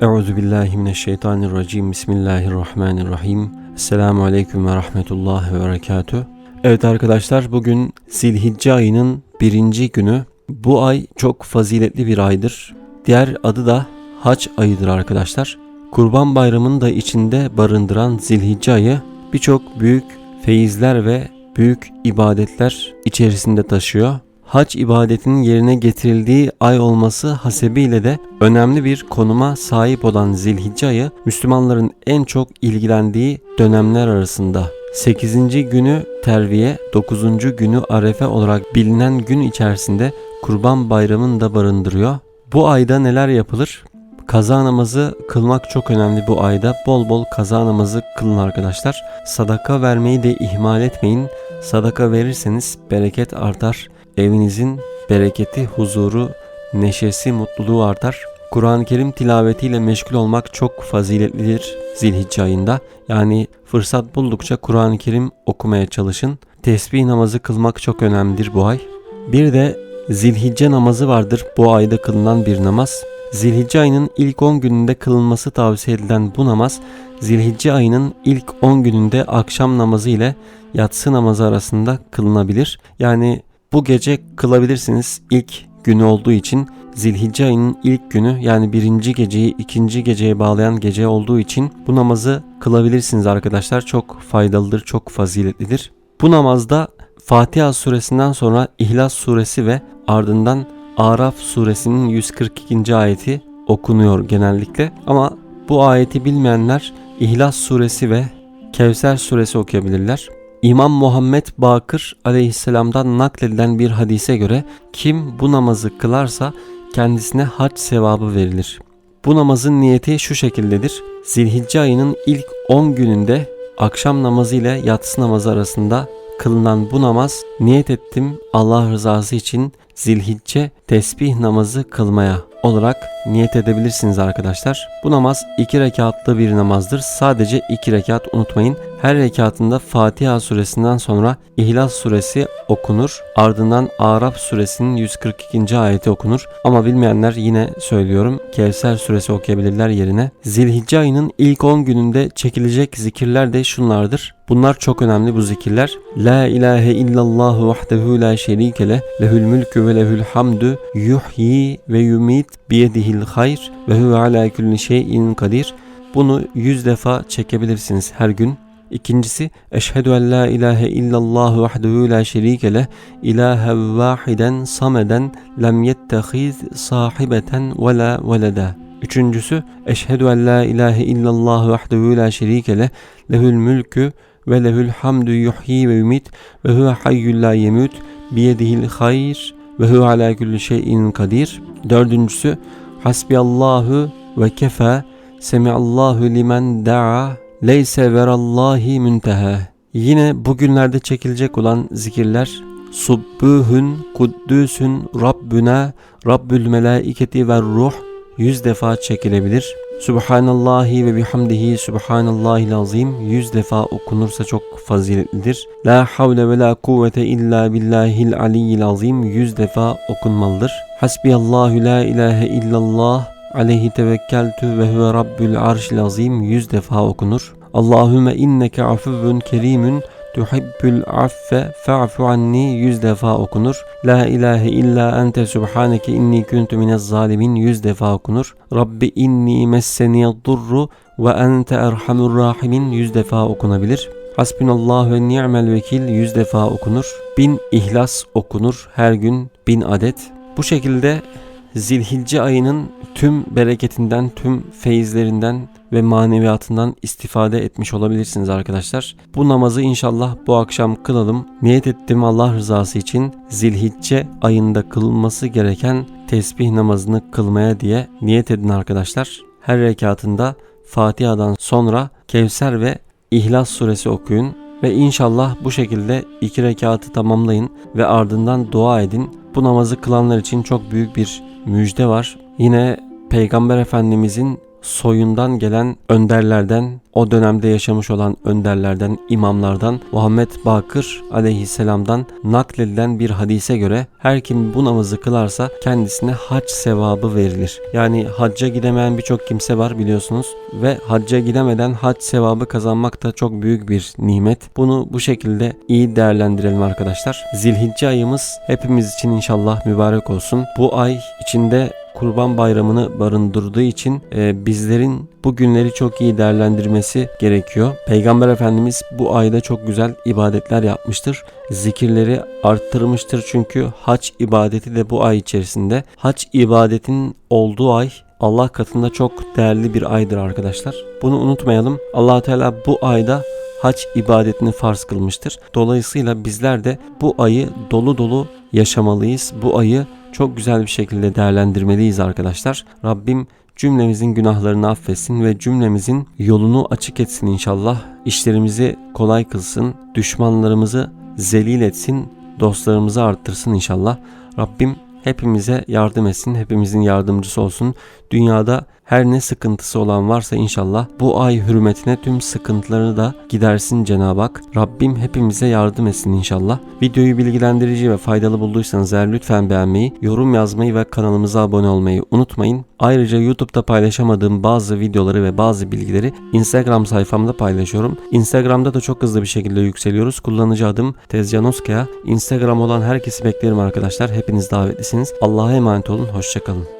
Euzu billahi mineşşeytanirracim. Bismillahirrahmanirrahim. Esselamu aleyküm ve rahmetullah ve berekatüh. Evet arkadaşlar bugün Zilhicce ayının birinci günü. Bu ay çok faziletli bir aydır. Diğer adı da Haç ayıdır arkadaşlar. Kurban Bayramı'nı da içinde barındıran Zilhicce ayı birçok büyük feyizler ve büyük ibadetler içerisinde taşıyor. Hac ibadetinin yerine getirildiği ay olması hasebiyle de önemli bir konuma sahip olan Zilhicce ayı Müslümanların en çok ilgilendiği dönemler arasında. 8. günü terviye, 9. günü arefe olarak bilinen gün içerisinde Kurban Bayramı'nı da barındırıyor. Bu ayda neler yapılır? Kaza namazı kılmak çok önemli bu ayda. Bol bol kaza namazı kılın arkadaşlar. Sadaka vermeyi de ihmal etmeyin. Sadaka verirseniz bereket artar. Evinizin bereketi, huzuru, neşesi, mutluluğu artar. Kur'an-ı Kerim tilavetiyle meşgul olmak çok faziletlidir Zilhicce ayında. Yani fırsat buldukça Kur'an-ı Kerim okumaya çalışın. Tesbih namazı kılmak çok önemlidir bu ay. Bir de Zilhicce namazı vardır bu ayda kılınan bir namaz. Zilhicce ayının ilk 10 gününde kılınması tavsiye edilen bu namaz Zilhicce ayının ilk 10 gününde akşam namazı ile yatsı namazı arasında kılınabilir. Yani bu gece kılabilirsiniz ilk günü olduğu için Zilhicce ayının ilk günü yani birinci geceyi ikinci geceye bağlayan gece olduğu için bu namazı kılabilirsiniz arkadaşlar. Çok faydalıdır, çok faziletlidir. Bu namazda Fatiha suresinden sonra İhlas suresi ve ardından Araf suresinin 142. ayeti okunuyor genellikle. Ama bu ayeti bilmeyenler İhlas suresi ve Kevser suresi okuyabilirler. İmam Muhammed Bakır aleyhisselamdan nakledilen bir hadise göre kim bu namazı kılarsa kendisine hac sevabı verilir. Bu namazın niyeti şu şekildedir. Zilhicce ayının ilk 10 gününde akşam namazı ile yatsı namazı arasında kılınan bu namaz niyet ettim Allah rızası için zilhicce tesbih namazı kılmaya olarak niyet edebilirsiniz arkadaşlar. Bu namaz iki rekatlı bir namazdır. Sadece iki rekat unutmayın. Her rekatında Fatiha suresinden sonra İhlas suresi okunur. Ardından Arap suresinin 142. ayeti okunur. Ama bilmeyenler yine söylüyorum. Kevser suresi okuyabilirler yerine. Zilhicce ayının ilk 10 gününde çekilecek zikirler de şunlardır. Bunlar çok önemli bu zikirler. La ilahe illallah vahdehu la şerike leh. Lehül mülkü ve lehül hamdü. Yuhyi ve yumit biyedihil hayr ve huve ala kulli şeyin kadir. Bunu 100 defa çekebilirsiniz her gün. İkincisi eşhedü en la ilahe illallah vahdehu la şerike leh ilahe vahiden sameden lem yettehiz sahibeten ve la veleda. Üçüncüsü eşhedü en la ilahe illallah vahdehu la şerike leh lehül mülkü ve lehül hamdü yuhyi ve yumit ve huve hayyul la yemut biyedihil hayr ve huve ala kulli şeyin kadir. Dördüncüsü hasbiyallahu ve kefe semiallahu limen da'a leyse verallahi münteha. Yine bugünlerde çekilecek olan zikirler Subbuhun, Kuddüsün, Rabbüne, Rabbül Melaiketi ve Ruh yüz defa çekilebilir. Subhanallahi ve bihamdihi Subhanallahil azim yüz defa okunursa çok faziletlidir. La havle ve la kuvvete illa billahil aliyyil azim yüz defa okunmalıdır. Hasbiyallahu la ilahe illallah aleyhi tevekkeltü ve huve rabbül arşil azim yüz defa okunur. Allahümme inneke afuvun kerimun tuhibbül affe fa'fu anni yüz defa okunur. La ilahe illa ente subhaneke inni kuntu minez zalimin yüz defa okunur. Rabbi inni messeniyed durru ve ente erhamur rahimin yüz defa okunabilir. Hasbunallah ve ni'mel vekil yüz defa okunur. Bin ihlas okunur her gün bin adet. Bu şekilde Zilhicce ayının tüm bereketinden, tüm feyizlerinden ve maneviyatından istifade etmiş olabilirsiniz arkadaşlar. Bu namazı inşallah bu akşam kılalım. Niyet ettim Allah rızası için Zilhicce ayında kılınması gereken tesbih namazını kılmaya diye niyet edin arkadaşlar. Her rekatında Fatiha'dan sonra Kevser ve İhlas suresi okuyun ve inşallah bu şekilde iki rekatı tamamlayın ve ardından dua edin. Bu namazı kılanlar için çok büyük bir müjde var. Yine Peygamber Efendimizin soyundan gelen önderlerden o dönemde yaşamış olan önderlerden, imamlardan Muhammed Bakır aleyhisselamdan nakledilen bir hadise göre her kim bu namazı kılarsa kendisine hac sevabı verilir. Yani hacca gidemeyen birçok kimse var biliyorsunuz ve hacca gidemeden hac sevabı kazanmak da çok büyük bir nimet. Bunu bu şekilde iyi değerlendirelim arkadaşlar. Zilhicce ayımız hepimiz için inşallah mübarek olsun. Bu ay içinde Kurban Bayramı'nı barındırdığı için e, bizlerin bu günleri çok iyi değerlendirmesi gerekiyor. Peygamber Efendimiz bu ayda çok güzel ibadetler yapmıştır. Zikirleri arttırmıştır çünkü hac ibadeti de bu ay içerisinde. Hac ibadetinin olduğu ay Allah katında çok değerli bir aydır arkadaşlar. Bunu unutmayalım. allah Teala bu ayda hac ibadetini farz kılmıştır. Dolayısıyla bizler de bu ayı dolu dolu yaşamalıyız. Bu ayı çok güzel bir şekilde değerlendirmeliyiz arkadaşlar. Rabbim cümlemizin günahlarını affetsin ve cümlemizin yolunu açık etsin inşallah. İşlerimizi kolay kılsın, düşmanlarımızı zelil etsin, dostlarımızı arttırsın inşallah. Rabbim hepimize yardım etsin, hepimizin yardımcısı olsun. Dünyada her ne sıkıntısı olan varsa inşallah bu ay hürmetine tüm sıkıntılarını da gidersin Cenab-ı Hak. Rabbim hepimize yardım etsin inşallah. Videoyu bilgilendirici ve faydalı bulduysanız eğer lütfen beğenmeyi, yorum yazmayı ve kanalımıza abone olmayı unutmayın. Ayrıca YouTube'da paylaşamadığım bazı videoları ve bazı bilgileri Instagram sayfamda paylaşıyorum. Instagram'da da çok hızlı bir şekilde yükseliyoruz. Kullanıcı adım Tezcan. Instagram olan herkesi beklerim arkadaşlar. Hepiniz davetlisiniz. Allah'a emanet olun. Hoşçakalın.